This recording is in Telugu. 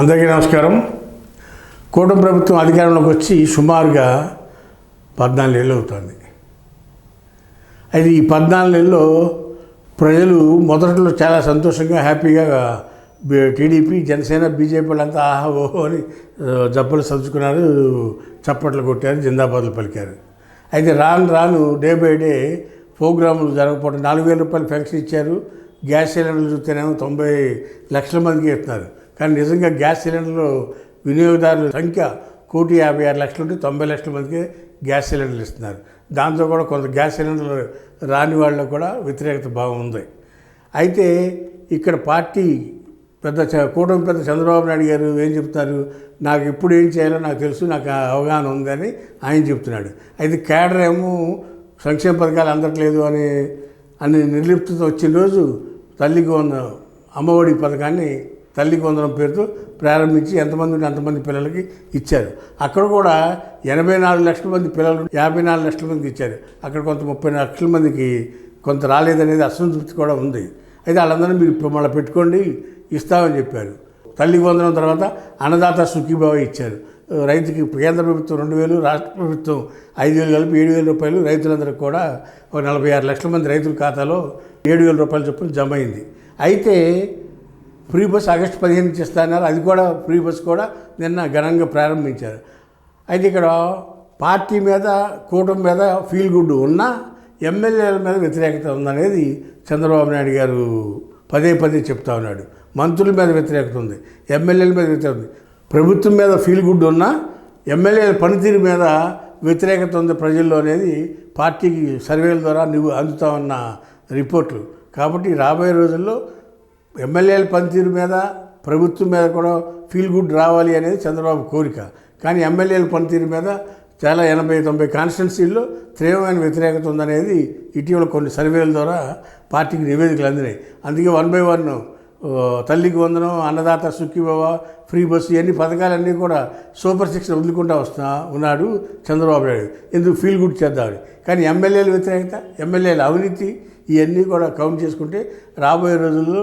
అందరికీ నమస్కారం. కూటమి ప్రభుత్వం అధికారంలోకి వచ్చి సుమారుగా పద్నాలుగు నెలలు అవుతుంది. అయితే ఈ పద్నాలుగు నెలల్లో ప్రజలు మొదట్లో చాలా సంతోషంగా హ్యాపీగా టీడీపీ జనసేన బీజేపీ వాళ్ళంతా ఆహా ఓహో అని జబ్బలు సర్దుకున్నారు చప్పట్లు కొట్టారు జిందాబాద్లు పలికారు. అయితే రాను రాను డే బై డే ప్రోగ్రాములు జరగకపోవడం నాలుగు వేల రూపాయలు పెన్షన్ ఇచ్చారు గ్యాస్ సిలిండర్లు చూస్తేనేమో తొంభై లక్షల మందికి ఇస్తున్నారు. కానీ నిజంగా గ్యాస్ సిలిండర్లు వినియోగదారుల సంఖ్య కోటి యాభై ఆరు లక్షల నుండి తొంభై లక్షల మందికి గ్యాస్ సిలిండర్లు ఇస్తున్నారు. దాంతో కూడా కొంత గ్యాస్ సిలిండర్లు రాని వాళ్ళకు కూడా వ్యతిరేకత భావం ఉంది. అయితే ఇక్కడ పార్టీ పెద్ద చ- కూటమి పెద్ద చంద్రబాబు నాయుడు గారు ఏం చెప్తారు? నాకు ఎప్పుడు ఏం చేయాలో నాకు తెలుసు నాకు అవగాహన ఉందని ఆయన చెప్తున్నాడు. అయితే కేడర్ ఏమో సంక్షేమ పథకాలు అందట్లేదు అని అని నిర్లిప్తత వచ్చిన రోజు తల్లికి ఉన్న అమ్మఒడి పథకాన్ని తల్లికి వందనం పేరుతో ప్రారంభించి ఎంతమంది ఉంటే అంతమంది పిల్లలకి ఇచ్చారు. అక్కడ కూడా ఎనభై నాలుగు లక్షల మంది పిల్లలు యాభై నాలుగు లక్షల మందికి ఇచ్చారు. అక్కడ కొంత ముప్పై లక్షల మందికి కొంత రాలేదనేది అసంతృప్తి కూడా ఉంది. అయితే వాళ్ళందరూ మీరు మళ్ళీ పెట్టుకోండి ఇస్తామని చెప్పారు. తల్లికి వందనం తర్వాత అన్నదాత సుఖీభావ ఇచ్చారు. రైతుకి కేంద్ర ప్రభుత్వం రెండు వేలు రాష్ట్ర ప్రభుత్వం ఐదు వేలు కలిపి ఏడు వేల రూపాయలు రైతులందరికీ కూడా ఒక నలభై ఆరు లక్షల మంది రైతుల ఖాతాలో ఏడు వేల రూపాయల చొప్పున జమ అయింది. అయితే ఫ్రీ బస్ ఆగస్టు పదిహేను నుంచి ఇస్తాన్నారు అది కూడా ఫ్రీ బస్ కూడా నిన్న ఘనంగా ప్రారంభించారు. అయితే ఇక్కడ పార్టీ మీద కూటమి మీద ఫీల్ గుడ్ ఉన్నా ఎమ్మెల్యేల మీద వ్యతిరేకత ఉందనేది చంద్రబాబు నాయుడు గారు పదే పదే చెప్తా ఉన్నాడు. మంత్రుల మీద వ్యతిరేకత ఉంది ఎమ్మెల్యేల మీద వ్యతిరేకత ఉంది. ప్రభుత్వం మీద ఫీల్ గుడ్ ఉన్నా ఎమ్మెల్యేల పనితీరు మీద వ్యతిరేకత ఉంది ప్రజల్లో అనేది పార్టీకి సర్వేల ద్వారా నువ్వు అందుతా ఉన్న రిపోర్ట్లు. కాబట్టి రాబోయే రోజుల్లో ఎమ్మెల్యేల పనితీరు మీద ప్రభుత్వం మీద కూడా ఫీల్ గుడ్ రావాలి అనేది చంద్రబాబు కోరిక. కానీ ఎమ్మెల్యేల పనితీరు మీద చాలా ఎనభై తొంభై కాన్స్టిట్యున్సీల్లో తీవ్రమైన వ్యతిరేకత ఉందనేది ఇటీవల కొన్ని సర్వేల ద్వారా పార్టీకి నివేదికలు అందినాయి. అందుకే వన్ బై వన్ తల్లికి వందనం అన్నదాత సుఖీభవ ఫ్రీ బస్సు ఇవన్నీ పథకాలన్నీ కూడా సూపర్ సిక్స్ వదులుకుంటూ వస్తున్నా ఉన్నాడు చంద్రబాబు నాయుడు. ఎందుకు ఫీల్ గుడ్ చేద్దామని కానీ ఎమ్మెల్యేల వ్యతిరేకత ఎమ్మెల్యేల అవినీతి ఇవన్నీ కూడా కౌంట్ చేసుకుంటే రాబోయే రోజుల్లో